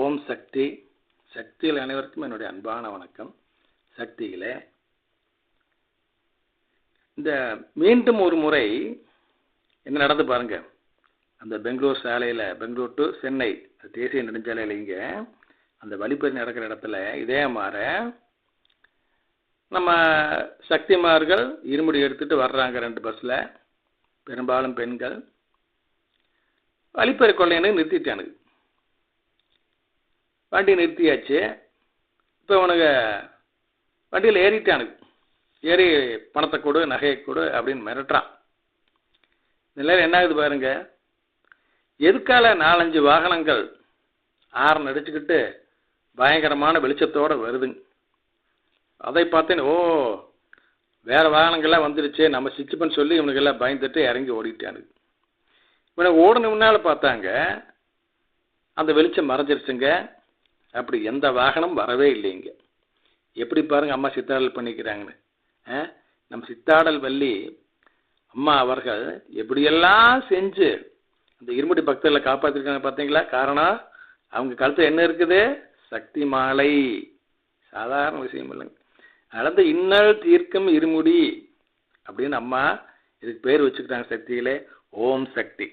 ஓம் சக்தி. சக்தியில் அனைவருக்கும் என்னுடைய அன்பான வணக்கம். சக்திகளே இந்த மீண்டும் ஒரு முறை என்ன நடந்து பாருங்க. அந்த பெங்களூர் சாலையில் பெங்களூர் டு சென்னை தேசிய நெடுஞ்சாலையில் இங்கே அந்த வழிப்பறி நடக்கிற இடத்துல இதே மாதிரி நம்ம சக்திமார்கள் இருமுடி எடுத்துட்டு வர்றாங்க ரெண்டு பஸ்ஸில் பெரும்பாலும் பெண்கள். வழிப்பறி கொள்ளையனு நிறுத்திட்டானுங்க. வண்டி நிறுத்தியாச்சு. இப்போ உனக்கு வண்டியில் ஏறிட்டானுங்க ஏறி பணத்தை கொடு நகையை கொடு அப்படின்னு மிரட்டுறான். இந்த நிலையில் என்ன ஆகுது பாருங்க. எதுக்கால நாலஞ்சு வாகனங்கள் ஆரன் அடிச்சுக்கிட்டு பயங்கரமான வெளிச்சத்தோடு வருதுங்க. அதை பார்த்தேன் ஓ வேறு வாகனங்கள்லாம் வந்துடுச்சு நம்ம சிச்சுப்பன்னு சொல்லி இவனுக்கெல்லாம் பயந்துட்டு இறங்கி ஓடிட்டானுங்க இவனை ஓடின முன்னால் பார்த்தாங்க. அந்த வெளிச்சம் மறைஞ்சிருச்சுங்க. அப்படி எந்த வாகனம் வரவே இல்லைங்க எப்படி பாருங்க அம்மா சித்தாடல் பண்ணிக்கிறாங்கன்னு. ஆ? நம்ம சித்தாடல் வள்ளி அம்மா அவர்கள் எப்படியெல்லாம் செஞ்சு அந்த இருமுடி பக்தர்களை காப்பாற்றிருக்காங்க பார்த்தீங்களா? காரணம் அவங்க கழுத்தில் என்ன இருக்குது? சக்தி மாலை. சாதாரண விஷயம் இல்லைங்க. நடந்த இன்னல் தீர்க்கம் இருமுடி அப்படின்னு அம்மா இதுக்கு பேர் வச்சுக்கிட்டாங்க சக்திகளே ஓம் சக்தி.